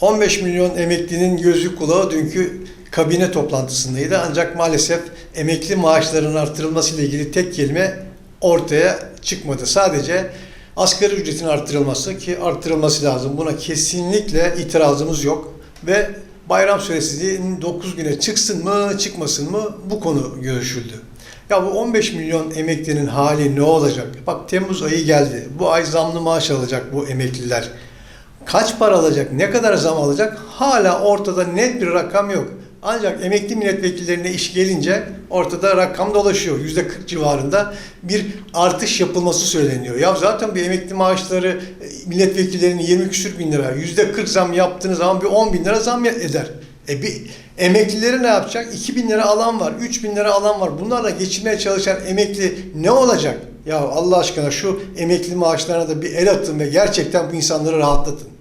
15 milyon emeklinin gözü kulağı dünkü kabine toplantısındaydı. Ancak maalesef emekli maaşlarının artırılması ile ilgili tek kelime ortaya çıkmadı. Sadece asgari ücretin artırılması ki artırılması lazım. Buna kesinlikle itirazımız yok ve bayram süresinin 9 güne çıksın mı çıkmasın mı bu konu görüşüldü. Ya bu 15 milyon emeklinin hali ne olacak? Bak Temmuz ayı geldi. Bu ay zamlı maaş alacak bu emekliler. Kaç para alacak, ne kadar zam alacak hala ortada net bir rakam yok. Ancak emekli milletvekillerine iş gelince ortada rakam dolaşıyor. Yüzde 40 civarında bir artış yapılması söyleniyor. Ya zaten bir emekli maaşları e, milletvekillerinin 20 küsür bin lira. Yüzde 40 zam yaptığınız zaman bir 10 bin lira zam eder. E bir emeklileri ne yapacak? 2 bin lira alan var, 3 bin lira alan var. Bunlarla geçinmeye çalışan emekli ne olacak? Ya Allah aşkına şu emekli maaşlarına da bir el atın ve gerçekten bu insanları rahatlatın.